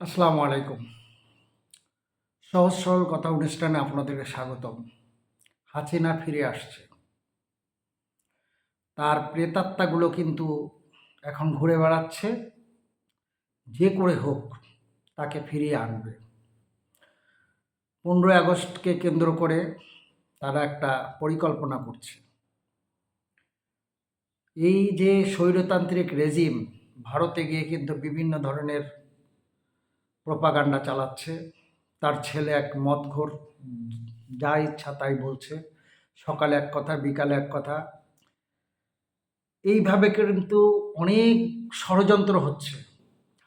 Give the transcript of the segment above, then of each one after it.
আসসালামু আলাইকুম। সহজ সরল কথা অনুষ্ঠানে আপনাদেরকে স্বাগতম। হাসিনা ফিরে আসছে। তার প্রেতাত্মাগুলো কিন্তু এখন ঘুরে বেড়াচ্ছে। যে করে হোক তাকে ফিরিয়ে আনবে। পনেরোই আগস্টকে কেন্দ্র করে তারা একটা পরিকল্পনা করছে। এই যে স্বৈরতান্ত্রিক রেজিম ভারতে গিয়ে কিন্তু বিভিন্ন ধরনের প্রপাগান্ডা চালাচ্ছে। তার ছেলে এক মদঘোর যা ইচ্ছা তাই বলছে। সকালে এক কথা, বিকালে এক কথা। এইভাবে কিন্তু অনেক ষড়যন্ত্র হচ্ছে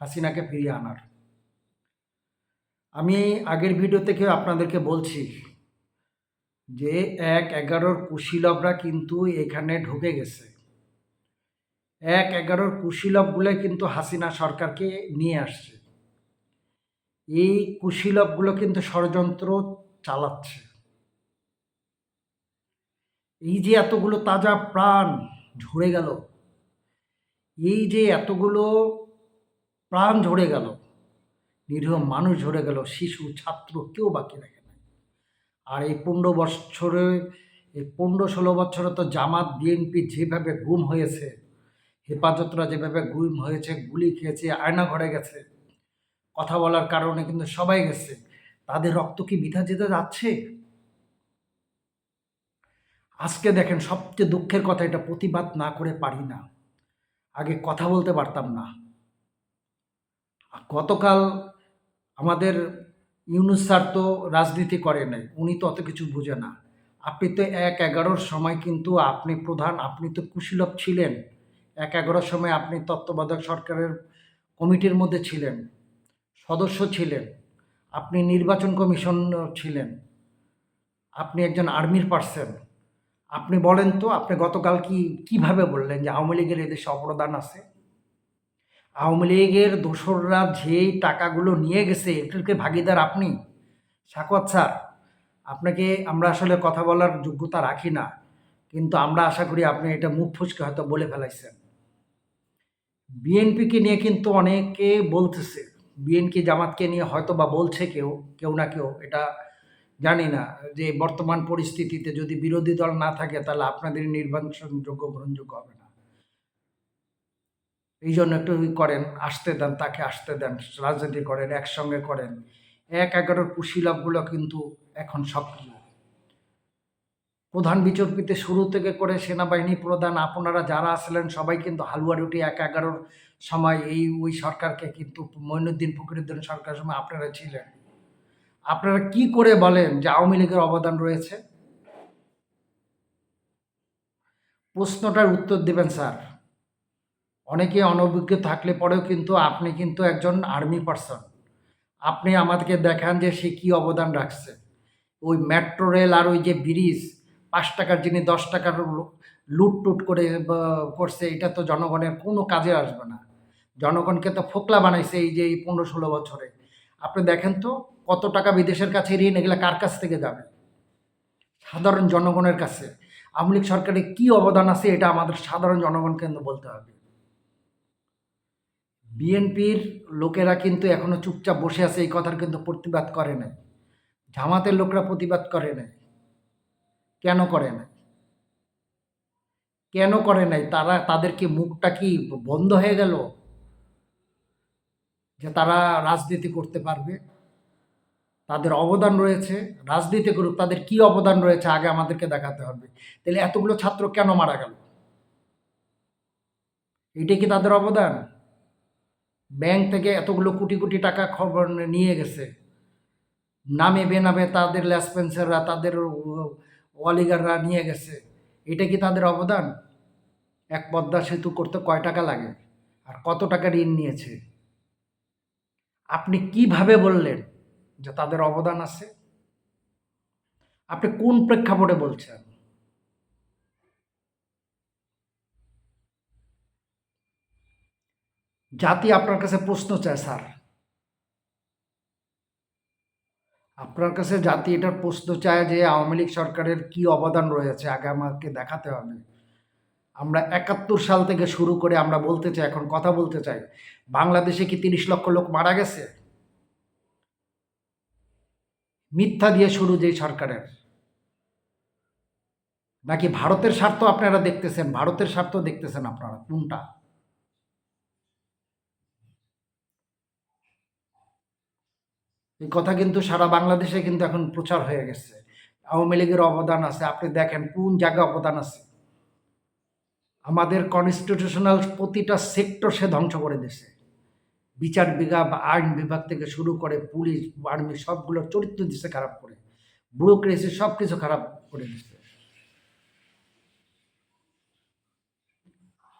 হাসিনাকে ফিরিয়ে আনার। আমি আগের ভিডিও থেকে আপনাদেরকে বলছি যে এক এগারোর কুশীলবরা কিন্তু এখানে ঢুকে গেছে। এক এগারোর কুশীলবগুলো কিন্তু হাসিনা সরকারকে নিয়ে আসছে। এই কুশীলবগুলো কিন্তু ষড়যন্ত্র চালাচ্ছে। এই যে এতগুলো তাজা প্রাণ ঝরে গেল, এই যে এতগুলো প্রাণ ঝরে গেল, নিরীহ মানুষ ঝরে গেল, শিশু, ছাত্র কেউ বাকি রাখে না আর এই পনেরো বছরে, এই পনেরো ষোলো বছরে তো জামাত, বিএনপি যেভাবে গুম হয়েছে, হেফাজতরা যেভাবে গুম হয়েছে, গুলি খেয়েছে, আয়না ঘরে গেছে কথা বলার কারণে কিন্তু সবাই গেছে। তাদের রক্ত কি বিধা যেতে যাচ্ছে? আজকে দেখেন সবচেয়ে দুঃখের কথা, এটা প্রতিবাদ না করে পারি না। আগে কথা বলতে পারতাম না। গতকাল আমাদের ইউনুস স্যার তো রাজনীতি করে নাই, উনি তো অত কিছু বুঝে না। আপনি তো এক এগারোর সময় কিন্তু আপনি প্রধান, আপনি তো কুশীলভ ছিলেন। এক এগারোর সময় আপনি তত্ত্বাবধায়ক সরকারের কমিটির মধ্যে ছিলেন। সদস্য ছিলেন, আপনি নির্বাচন কমিশন ছিলেন, আপনি একজন আর্মির পার্সন, আপনি বলেন তো, আপনি গতকাল কি, কীভাবে বললেন যে আওয়ামী লীগের এদেশে অপরাধান আছে? আওয়ামী লীগের দোসররা যেই টাকাগুলো নিয়ে গেছে এটাকে ভাগিদার আপনি? সাকওয়াত স্যার, আপনাকে আমরা আসলে কথা বলার যোগ্যতা রাখি না, কিন্তু আমরা আশা করি আপনি এটা মুখ ফুসকে হয়তো বলে ফেলাইছেন। বিএনপিকে নিয়ে কিন্তু অনেকে বলতেছে বিএনপি জামাতকে নিয়ে হয়তো বা বলছে কেউ কেউ না কেউ, এটা জানি না। যে বর্তমান পরিস্থিতিতে যদি বিরোধী দল না থাকে, তাহলে আপনাদের নির্বাচনযোগ্য গ্রহণযোগ্য হবে না। এই জন্য একটু করেন, আসতে দেন, তাকে আসতে দেন, রাজনীতি করেন, একসঙ্গে করেন। এক এগারোর কুশীলভগুলো কিন্তু এখন সক্রিয়। প্রধান বিচারপতি শুরু থেকে করে সেনাবাহিনী প্রধান, আপনারা যারা আসলেন সবাই কিন্তু হালুয়া রুটি এক এগারোর সময় এই, ওই সরকারকে কিন্তু মঈনুদ্দিন ফখরুদ্দিন সরকারের সময় আপনারা ছিলেন। আপনারা কি করে বলেন যে আওয়ামী লীগের অবদান রয়েছে? প্রশ্নটার উত্তর দেবেন, স্যার। অনেকে অনভিজ্ঞ থাকলে পরেও কিন্তু আপনি কিন্তু একজন আর্মি পার্সন। আপনি আমাদেরকে দেখান যে সে কী অবদান রাখছে। ওই মেট্রো রেল আর ওই যে ব্রিজ, পাঁচ টাকার যিনি দশ টাকার লুট টুট করে করছে, এটা তো জনগণের কোনো কাজে আসবে না। জনগণকে তো ফোকলা বানাইছে এই যে এই পনেরো ষোলো বছরে। আপনি দেখেন তো কত টাকা বিদেশের কাছে ঋণ, এগুলো কার কাছ থেকে যাবে? সাধারণ জনগণের কাছে। আওয়ামী লীগ সরকারের কী অবদান আছে এটা আমাদের সাধারণ জনগণকে কিন্তু বলতে হবে? বিএনপির লোকেরা কিন্তু এখনও চুপচাপ বসে আছে, এই কথার কিন্তু প্রতিবাদ করে নাই। জামাতের লোকরা প্রতিবাদ করে নাই। কেন করে নাই? কেন করে নাই? তারা, তাদেরকে মুখটা কি বন্ধ হয়ে গেল? যে তারা রাজনীতি করতে পারবে। তাদের অবদান রয়েছে। রাজনীতি করুক, তাদের কি অবদান রয়েছে আগে আমাদেরকে দেখাতে হবে। তাহলে এতগুলো ছাত্র কেন মারা গেল? এটাই কি তাদের অবদান? ব্যাংক থেকে এতগুলো কোটি কোটি টাকা খবর নিয়ে গেছে। নামে বেনামে তাদের ল্যাসপেন্সাররা, তাদের ওয়ালিগাররা নিয়ে গেছে। এটা কি তাদের অবদান? এক পদ্মা সেতু করতে কয় টাকা লাগে? আর কত টাকা ঋণ নিয়েছে? আপনি কীভাবে বললেন যে তাদের অবদান আছে? আপনি কোন প্রেক্ষাপটে বলছেন? জাতি আপনার কাছে প্রশ্ন চায়, স্যার। আপনার কাছে জাতি এটার প্রশ্ন চায় যে আওয়ামী লীগ সরকারের কি অবদান রয়েছে? আগে আমাকে দেখাতে হবে। আমরা একাত্তর সাল থেকে শুরু করে আমরা বলতে চাই, এখন কথা বলতে চাই, বাংলাদেশে কি তিরিশ লক্ষ লোক মারা গেছে? মিথ্যা দিয়ে শুরু যেই সরকারের। নাকি ভারতের স্বার্থ আপনারা দেখতেছেন? ভারতের স্বার্থ দেখতেছেন আপনারা, কোনটা? এই কথা কিন্তু সারা বাংলাদেশে কিন্তু এখন প্রচার হয়ে গেছে। আওয়ামী লীগের অবদান আছে, আপনি দেখেন কোন জায়গায় অবদান আছে। আমাদের কনস্টিটিউশনাল প্রতিটা সেক্টর সে ধ্বংস করে দিয়েছে। বিচার বিভাগ আইন বিভাগ থেকে শুরু করে পুলিশ আর্মি সবগুলোর চরিত্র দিচ্ছে খারাপ করে। ব্যুরোক্রেসি সব কিছু খারাপ করে দিচ্ছে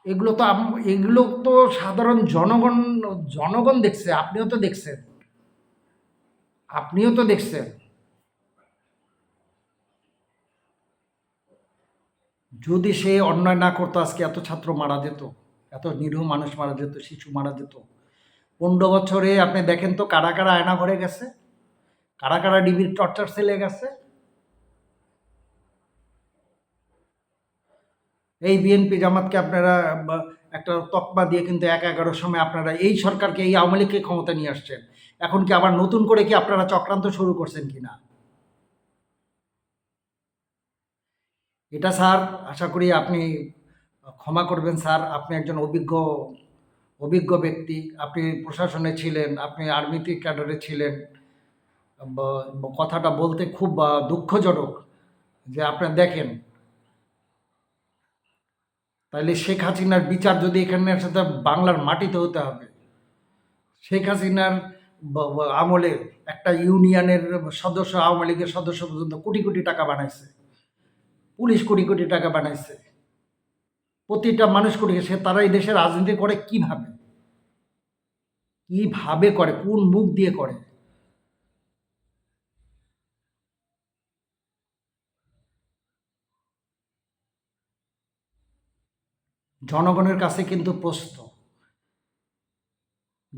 এগুলো তো এগুলো তো সাধারণ জনগণ জনগণ দেখছে, আপনিও তো দেখছেন। আপনিও তো দেখছেন। যদি সে অন্যায় না করতো, আজকে এত ছাত্র মারা যেত, এত নিরীহ মানুষ মারা যেত, শিশু মারা যেত। পনেরো বছরে আপনি দেখেন তো কারা কারা আয়না ঘরে গেছে, কারা কারা ডিবির টর্চার সেলে গেছে। এই বিএনপি জামাতকে আপনারা একটা তকমা দিয়ে কিন্তু এক এগারোর সময় আপনারা এই সরকারকে, এই আওয়ামী লীগকে ক্ষমতা নিয়ে আসছেন। এখন কি আবার নতুন করে কি আপনারা চক্রান্ত শুরু করছেন কিনা? এটা স্যার, আশা করি আপনি ক্ষমা করবেন স্যার। আপনি একজন অভিজ্ঞ অভিজ্ঞ ব্যক্তি। আপনি প্রশাসনে ছিলেন, আপনি আর্মিতে ক্যাডারে ছিলেন। কথাটা বলতে খুব দুঃখজনক যে আপনার দেখেন। তাহলে শেখ হাসিনার বিচার যদি এখানে সাথে বাংলার মাটিতে হতে হবে, শেখ হাসিনার আমলে একটা ইউনিয়নের সদস্য, আওয়ামী লীগের সদস্য পর্যন্ত কোটি কোটি টাকা বানাইছে। পুলিশ কোটি কোটি টাকা বানাইছে। প্রতিটা মানুষ কোটি সে তারা এই দেশের রাজনীতি করে কীভাবে? কীভাবে করে? কোন মুখ দিয়ে করে? জনগণের কাছে কিন্তু প্রশ্ন।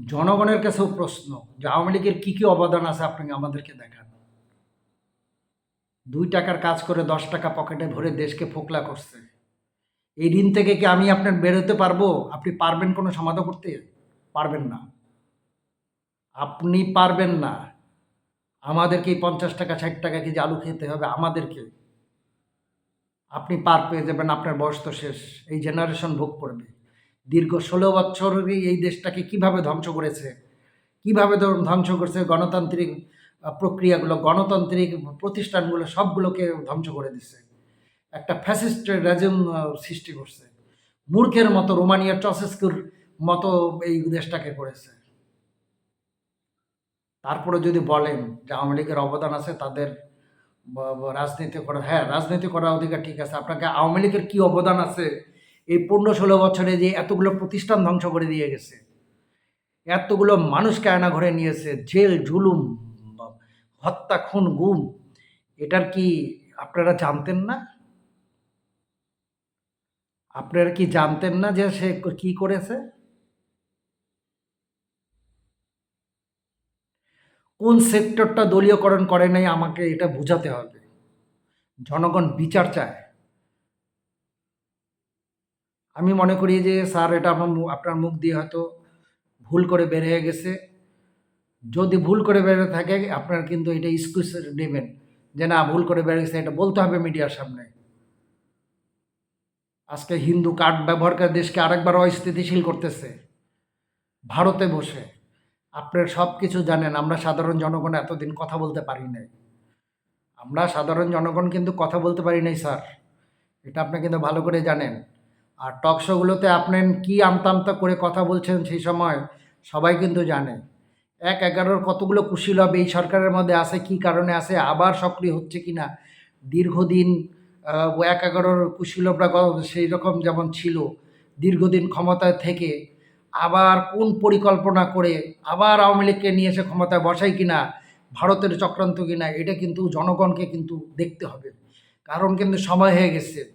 জনগণের কাছেও প্রশ্ন যে আওয়ামী লীগের কী কী অবদান আছে, আপনি আমাদেরকে দেখান। দুই টাকার কাজ করে দশ টাকা পকেটে ভরে দেশকে ফোকলা করছে। এই ঋণ থেকে কি আমি আপনার বেরোতে পারব? আপনি পারবেন কোনো সমাধান করতে? পারবেন না। আপনি পারবেন না। আমাদেরকে পঞ্চাশ টাকা, ষাট টাকা কেজি আলু খেতে হবে আমাদেরকে। আপনি পার পেয়ে যাবেন, আপনার বয়স তো শেষ। এই জেনারেশন ভোগ করবে দীর্ঘ ষোলো বছরই এই দেশটাকে কীভাবে ধ্বংস করেছে? কীভাবে ধ্বংস করছে? গণতান্ত্রিক প্রক্রিয়াগুলো, গণতান্ত্রিক প্রতিষ্ঠানগুলো সবগুলোকে ধ্বংস করে দিচ্ছে একটা ফ্যাসিস্ট রেজিম সৃষ্টি করছে। মূর্খের মতো রোমানিয়ার চসেস্কুর মতো এই দেশটাকে করেছে। তারপরে যদি বলেন যে আওয়ামী লীগের অবদান আছে, তাদের রাজনীতি করা হ্যাঁ রাজনীতি করার অধিকার ঠিক আছে। আপনাকে আওয়ামী লীগের কী অবদান আছে? এই পনেরো ষোলো বছরে যে এতগুলো প্রতিষ্ঠান ধ্বংস করে দিয়ে গেছে, এতগুলো মানুষকে আয়না ঘরে নিয়েছে, জেল, জুলুম বা- হত্যা, খুন, গুম, এটার কি আপনারা জানতেন না? আপনারা কি জানতেন না যে সে কি করেছে? কোন সেক্টরটা দলীয়করণ করে নাই আমাকে এটা বোঝাতে হবে। জনগণ বিচার চায়। আমি মনে করি যে স্যার, এটা আমার আপনার মুখ দিয়ে হয়তো ভুল করে বের হয়ে গেছে। যদি ভুল করে বেরো থাকে, আপনার কিন্তু এটা এক্সকিউজ নেবেন যে না, ভুল করে বের গেছে, এটা বলতে হবে মিডিয়ার সামনে। আজকে হিন্দু কার্ড ব্যবহার করে দেশকে আরেকবার অস্থিতিশীল করতেছে। ভারতে বসে। আপনার সব কিছু জানেন, আমরা সাধারণ জনগণ এতদিন কথা বলতে পারি নাই। আমরা সাধারণ জনগণ কিন্তু কথা বলতে পারি নাই, স্যার। এটা আপনি কিন্তু ভালো করে জানেন। আর টক শোগুলোতে আপনি কি আমতা আমতা করে কথা বলছেন সেই সময় সবাই কিন্তু জানে। এক এগারোর কতগুলো কুশীলভ এই সরকারের মধ্যে আছে, কি কারণে আছে, আবার সক্রিয় হচ্ছে কি না? দীর্ঘদিন এক এগারোর কুশীলভরা গ- সেই রকম যেমন ছিল, দীর্ঘদিন ক্ষমতায় থেকে আবার কোন পরিকল্পনা করে আবার আওয়ামী লীগকে নিয়ে এসে ক্ষমতায় বসাই কিনা ভারতের চক্রান্ত কিনা এটা কিন্তু জনগণকে কিন্তু দেখতে হবে। কারণ কিন্তু সময় হয়ে গেছে।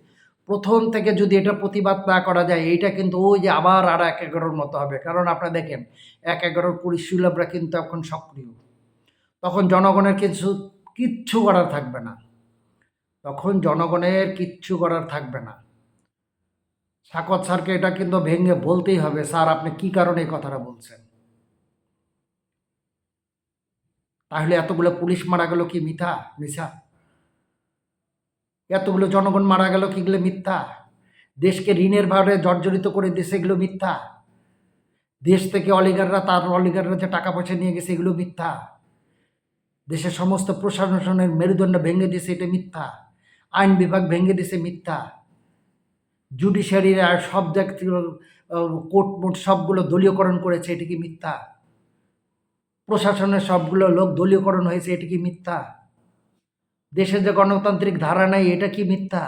প্রথম থেকে যদি এটা প্রতিবাদ না করা যায়, এইটা কিন্তু ওই যে আবার আর এক এগারোর মতো হবে। কারণ আপনারা দেখেন, এক এগারোর পরিশীলকরা কিন্তু এখন সক্রিয়। তখন জনগণের কিছু, কিচ্ছু করার থাকবে না। তখন জনগণের কিচ্ছু করার থাকবে না। সাকত স্যারকে এটা কিন্তু ভেঙে বলতেই হবে, স্যার, আপনি কি কারণে এই কথাটা বলছেন? তাহলে এতগুলো পুলিশ মারা গেল কি মিথা মিছা? এতগুলো জনগণ মারা গেল কি এগুলো মিথ্যা? দেশকে ঋণের ভারে জর্জরিত করে দিয়েছে এগুলো মিথ্যা? দেশ থেকে অলিগাররা, তার অলিগাররা যে টাকা পয়সা নিয়ে গেছে এগুলো মিথ্যা? দেশের সমস্ত প্রশাসনের মেরুদণ্ড ভেঙে দিয়েছে, এটা মিথ্যা? আইন বিভাগ ভেঙে দিয়েছে, মিথ্যা? জুডিশিয়ারির আর সব কোর্ট মোট সবগুলো দলীয়করণ করেছে, এটি কি মিথ্যা? প্রশাসনের সবগুলো লোক দলীয়করণ হয়েছে, এটি কি মিথ্যা? দেশের যে গণতান্ত্রিক ধারা নাই, এটা কি মিথ্যা?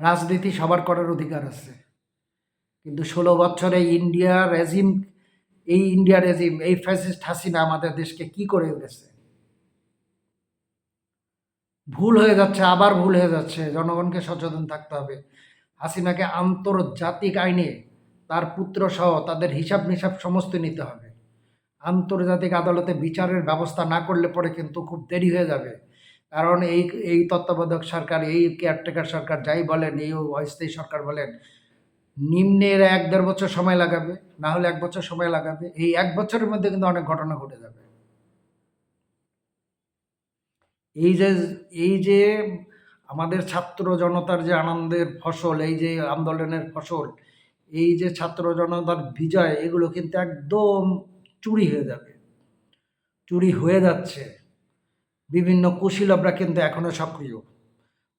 রাজনীতি সবার করার অধিকার আছে। কিন্তু ষোলো বছরে ইন্ডিয়া রেজিম, এই ইন্ডিয়া রেজিম, এই ফ্যাসিস্ট হাসিনা আমাদের দেশকে কি করে গেছে ভুল হয়ে যাচ্ছে, আবার ভুল হয়ে যাচ্ছে। জনগণকে সচেতন থাকতে হবে। হাসিনাকে আন্তর্জাতিক আইনে তার পুত্র সহ তাদের হিসাব নিসাব সমস্ত নিতে হবে। আন্তর্জাতিক আদালতে বিচারের ব্যবস্থা না করলে পরে কিন্তু খুব দেরি হয়ে যাবে। কারণ এই এই তত্ত্বাবধায়ক সরকার, এই কেয়ারটেকার সরকার যাই বলেন, এই অস্থায়ী সরকার বলেন, নিম্নের এক দেড় বছর সময় লাগাবে, না হলে এক বছর সময় লাগাবে। এই এক বছরের মধ্যে কিন্তু অনেক ঘটনা ঘটে যাবে। এই যে এই যে আমাদের ছাত্র জনতার যে আনন্দের ফসল, এই যে আন্দোলনের ফসল এই যে ছাত্র জনতার বিজয়, এগুলো কিন্তু একদম চুরি হয়ে যাবে। চুরি হয়ে যাচ্ছে। বিভিন্ন কুশীলবরা কিন্তু এখনও সক্রিয়।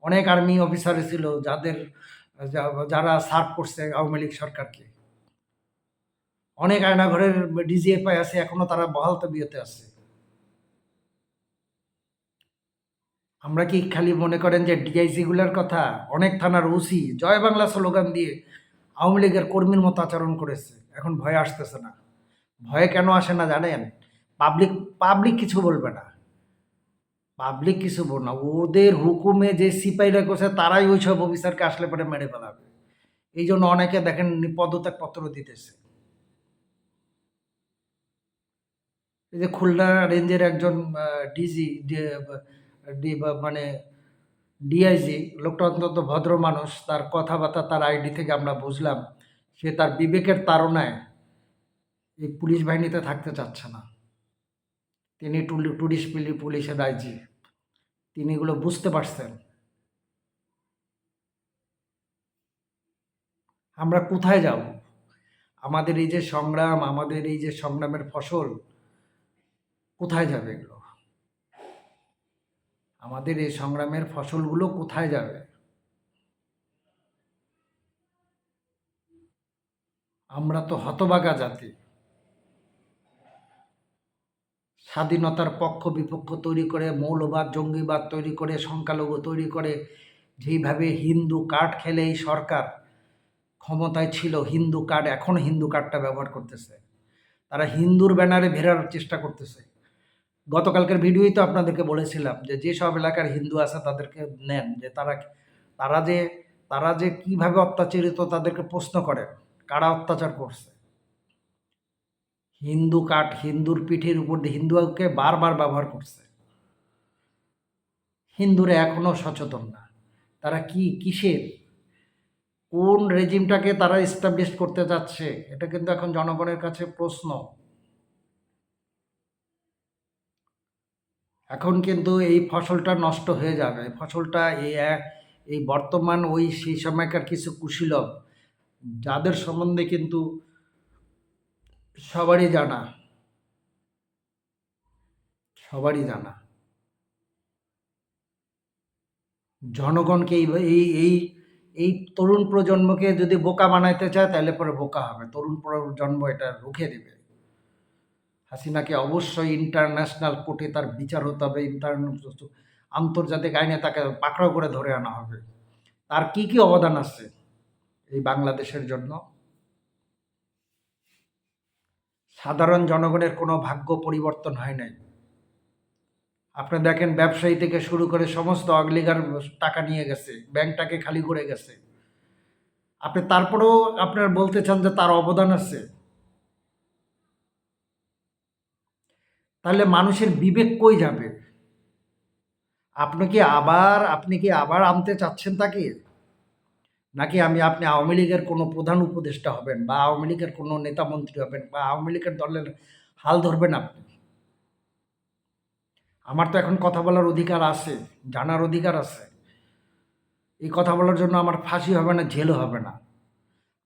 অনেক আর্মি অফিসার ছিল যাদের যারা সার্ভ করছে আওয়ামী লীগ সরকারকে। অনেক আয়নাঘরের ডিজিএফআই আছে, এখনও তারা বহাল তবিয়তে আছে। আমরা কি খালি মনে করেন যে ডিআইসি গুলার কথা? অনেক থানার ওসি জয় বাংলা স্লোগান দিয়ে আওয়ামী লীগের কর্মীর মতো আচরণ করেছে। এখন ভয় আসতেছে না। ভয়ে কেন আসে না জানেন? পাবলিক পাবলিক কিছু বলবে না। পাবলিক কিছু বল না। ওদের হুকুমে যে সিপাহীরা করছে তারাই ওই সব অফিসারকে আসলে পরে মেরে ফেলাবে। এই জন্য অনেকে দেখেন পদত্যাগ পত্র দিতেছে। এই যে খুলনা রেঞ্জের একজন ডিজি মানে ডিআইজি লোকটা অত্যন্ত ভদ্র মানুষ, তার কথাবার্তা, তার আইডি থেকে আমরা বুঝলাম, সে তার বিবেকের তাড়নায় এই পুলিশ বাহিনীতে থাকতে চাচ্ছে না। তিনি টুরিস্ট পুলিশের আইজি তিনি এগুলো বুঝতে পারছেন। আমরা কোথায় যাব? আমাদের এই যে সংগ্রাম, আমাদের এই যে সংগ্রামের ফসল, কোথায় যাবে এগুলো? আমাদের এই সংগ্রামের ফসলগুলো কোথায় যাবে? আমরা তো হতবাগা জাতি। স্বাধীনতার পক্ষ বিপক্ষ তৈরি করে, মৌলবাদ, জঙ্গিবাদ তৈরি করে, সংখ্যালঘু তৈরি করে, যেইভাবে হিন্দু কার্ড খেলে এই সরকার ক্ষমতায় ছিল, হিন্দু কার্ড এখন হিন্দু কার্ডটা ব্যবহার করতেছে। তারা হিন্দুর ব্যানারে ভেরার চেষ্টা করতেছে। গতকালকের ভিডিওই তো আপনাদেরকে বলেছিলাম যে যেসব এলাকার হিন্দু আছে তাদেরকে নেন, যে তারা তারা যে তারা যে কীভাবে অত্যাচারিত তাদেরকে প্রশ্ন করেন, কারা অত্যাচার করছে? হিন্দু কাঠ, হিন্দুর পিঠের উপর দিয়ে, হিন্দুকে বারবার ব্যবহার করছে। হিন্দুরা এখনও সচেতন না। তারা কি, কিসের? কোন রেজিমটাকে তারা এস্টাবলিশ করতে যাচ্ছে এটা কিন্তু এখন জনগণের কাছে প্রশ্ন। এখন কিন্তু এই ফসলটা নষ্ট হয়ে যাবে। ফসলটা এই এই বর্তমান ওই সেই সময়কার কিছু কুশীলব, যাদের সম্বন্ধে কিন্তু সবারই জানা। সবারই জানা। জনগণকে এই এই এই তরুণ প্রজন্মকে যদি বোকা বানাইতে চায়, তাহলে পরে বোকা হবে। তরুণ প্রজন্ম এটা রুখে দেবে। হাসিনাকে অবশ্যই ইন্টারন্যাশনাল কোর্টে তার বিচার হতে হবে ইন্টার আন্তর্জাতিক আইনে তাকে পাকড়াও করে ধরে আনা হবে। তার কি কি অবদান আছে এই বাংলাদেশের জন্য? সাধারণ জনগণের কোনো ভাগ্য পরিবর্তন হয় নাই। আপনি দেখেন ব্যবসায়ী থেকে শুরু করে সমস্ত অগ্লিগার টাকা নিয়ে গেছে, ব্যাংকটাকে খালি করে গেছে। আপনি তারপরেও আপনার বলতে চান যে তার অবদান আছে? তাহলে মানুষের বিবেক কই যাবে? আপনি কি আবার, আপনি কি আবার আনতে চাচ্ছেন তাকে? নাকি আমি, আপনি আওয়ামী লীগের কোনো প্রধান উপদেষ্টা হবেন বা আওয়ামী লীগের কোনো নেতা মন্ত্রী হবেন বা আওয়ামী লীগের দলের হাল ধরবেন আপনি? আমার তো এখন কথা বলার অধিকার আছে, জানার অধিকার আছে। এই কথা বলার জন্য আমার ফাঁসি হবে না, জেলও হবে না।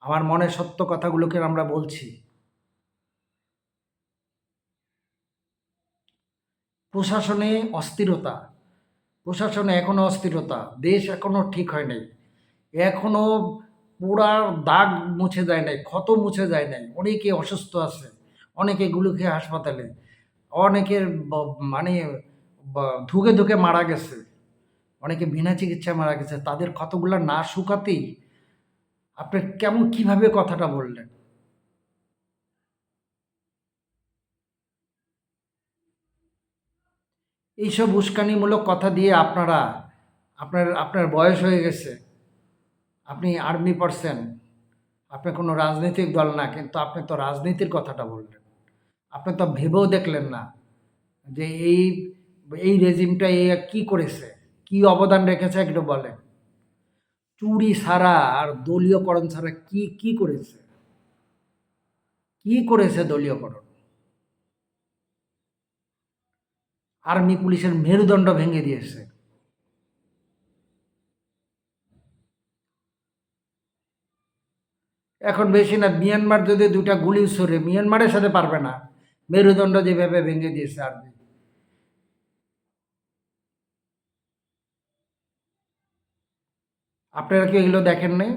আমার মনে সত্য কথাগুলোকে আমরা বলছি। প্রশাসনে অস্থিরতা। প্রশাসনে এখনও অস্থিরতা। দেশ এখনও ঠিক হয় নাই। এখনও পুরার দাগ মুছে যায় নাই, ক্ষত মুছে যায় নাই। অনেকে অসুস্থ আছে, অনেকে গুলো খেয়ে হাসপাতালে অনেকের মানে ধুকে ধুকে মারা গেছে, অনেকে বিনা চিকিৎসায় মারা গেছে। তাদের ক্ষতগুলো না শুকাতেই আপনি কেমন, কীভাবে কথাটা বললেন? এইসব উস্কানিমূলক কথা দিয়ে আপনারা, আপনার আপনার বয়স হয়ে গেছে, আপনি আর্মি পারসন, আপনি কোনো রাজনৈতিক দল না, কিন্তু আপনি তো রাজনীতির কথাটা বললেন। আপনি তো ভেবেও দেখলেন না যে এই এই রেজিমটা এই কী করেছে, কি অবদান রেখেছে একটু বলেন। চুরি ছাড়া আর দলীয়করণ ছাড়া কি কি করেছে? কি করেছে দলীয়করণ? আর্মি পুলিশের মেরুদণ্ড ভেঙে দিয়েছে। এখন বেশি না, মিয়ানমার যদি দুটা গুলি সরে মিয়ানমারের সাথে পারবে না। মেরুদণ্ড যেভাবে ভেঙে দিয়েছে আর্মি। আপনারা কি এগুলো দেখেন নাই?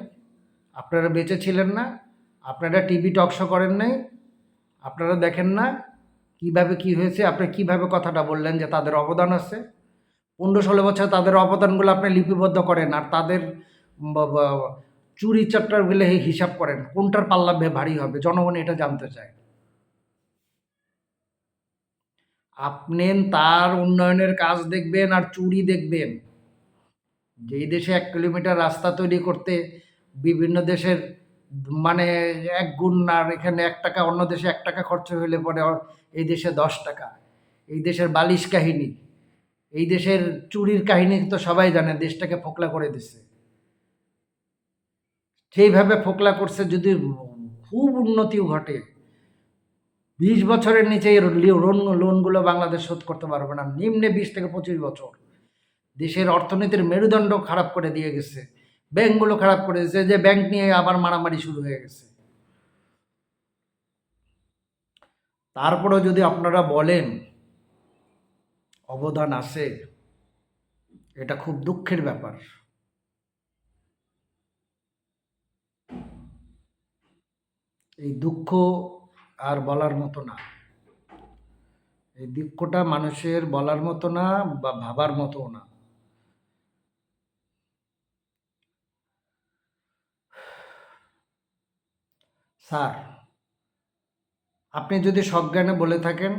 আপনারা বেঁচে ছিলেন না? আপনারা টিভি টকশো করেন নাই? আপনারা দেখেন না? কীভাবে কি হয়েছে, আপনি কীভাবে কথাটা বললেন যে তাদের অবদান আছে? পনেরো ষোলো বছর তাদের অবদানগুলো আপনি লিপিবদ্ধ করেন আর তাদের চুরি চারটারগুলো হিসাব করেন। কোনটার পাল্লা ভারী হবে? জনগণ এটা জানতে চায়। আপনি তার উন্নয়নের কাজ দেখবেন আর চুরি দেখবেন। যেই দেশে এক কিলোমিটার রাস্তা তৈরি করতে বিভিন্ন দেশের মানে এক গুণ আর এখানে এক টাকা, অন্য দেশে এক টাকা খরচ হলে পরে এই দেশে দশ টাকা। এই দেশের বালিশ কাহিনী, এই দেশের চুরির কাহিনী তো সবাই জানে, দেশটাকে ফোকলা করে দিছে। সেইভাবে ফোকলা করছে যদি খুব উন্নতিও ঘটে, বিশ বছরের নিচে লোন, লোনগুলো বাংলাদেশ শোধ করতে পারবে না। নিম্নে বিশ থেকে পঁচিশ বছর। দেশের অর্থনীতির মেরুদণ্ড খারাপ করে দিয়ে গেছে। ব্যাংকগুলো খারাপ করে দিয়েছে যে ব্যাংক নিয়ে আবার মারামারি শুরু হয়ে গেছে। তারপরেও যদি আপনারা বলেন, অবদান আছে, এটা খুব দুঃখের ব্যাপার। এই দুঃখ আর বলার মতো না। এই দুঃখটা মানুষের বলার মতো না বা ভাবার মতো না। স্যার, আপনি যদি সজ্ঞানে বলে থাকেন,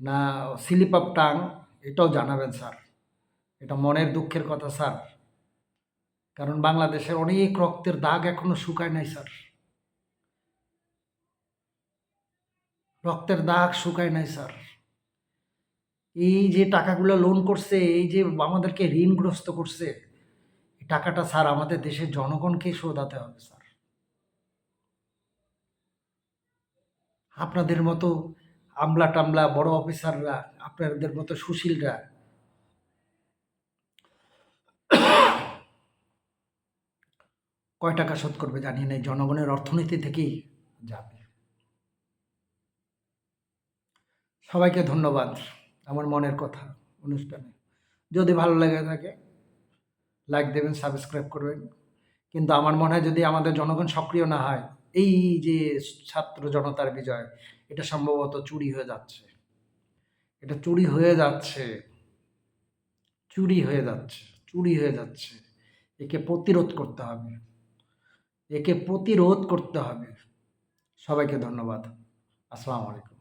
না, স্লিপ অফ টাং, এটাও জানাবেন স্যার। এটা মনের দুঃখের কথা স্যার। কারণ বাংলাদেশের অনেক রক্তের দাগ এখনও শুকায় নাই স্যার। রক্তের দাগ শুকায় নাই স্যার। এই যে টাকাগুলো লোন করছে, এই যে আমাদেরকে ঋণগ্রস্ত করছে, এই টাকাটা স্যার আমাদের দেশের জনগণকে শোধাতে হবে স্যার। আপনাদের মতো আমলা টামলা বড় অফিসাররা, আপনাদের মতো সুশীলরা। কয় টাকা শোধ করবে জানি না জনগণের অর্থনীতি থেকেই যাবে। সবাইকে ধন্যবাদ, আমার মনের কথা, অনুষ্ঠানে। যদি ভালো লেগে থাকে লাইক দেবেন সাবস্ক্রাইব করবেন। কিন্তু আমার মনে হয় যদি আমাদের জনগণ সক্রিয় না হয় এই যে ছাত্র জনতার বিজয়, এটা সম্ভবত চুরি হয়ে যাচ্ছে। এটা চুরি হয়ে যাচ্ছে। চুরি হয়ে যাচ্ছে। চুরি হয়ে যাচ্ছে। একে প্রতিরোধ করতে হবে। একে প্রতিরোধ করতে হবে। সবাইকে ধন্যবাদ। আসসালামু আলাইকুম।